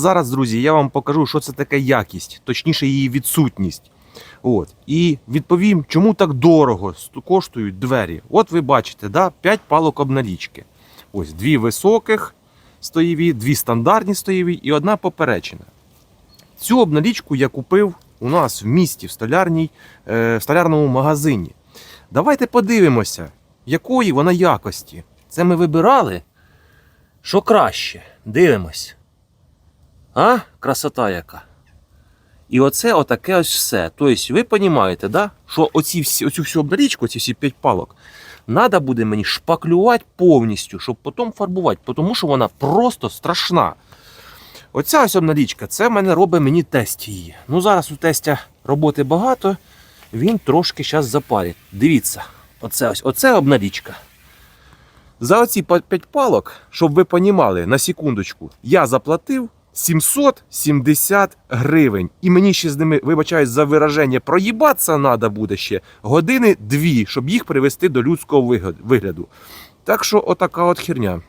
Зараз, друзі, я вам покажу, що це таке якість, точніше її відсутність. От. І відповім, чому так дорого коштують двері. От ви бачите, да? 5 палок обналічки. Ось дві високих стоєві, дві стандартні стоєві і одна поперечина. Цю обналічку я купив у нас в місті в столярній, е, в столярному магазині. Давайте подивимося, якої вона якості. Це ми вибирали. Що краще? Дивимось. А? Красота яка. І оце отаке ось все. Тобто, ви розумієте, да? що оці всі, оцю всю обналічку, ці всі п'ять палок, треба буде мені шпаклювати повністю, щоб потім фарбувати, тому що вона просто страшна. Оця ось обналічка, це в мене робить мені тесть її. Ну зараз у тестя роботи багато, він трошки зараз запарить. Дивіться, оце ось, оце обналічка. За оці 5 палок, щоб ви понімали, на секундочку, я заплатив 770 гривень. І мені ще з ними, вибачаюсь за вираження, проїбатися треба буде ще години дві, щоб їх привести до людського вигляду. Так що отака от херня.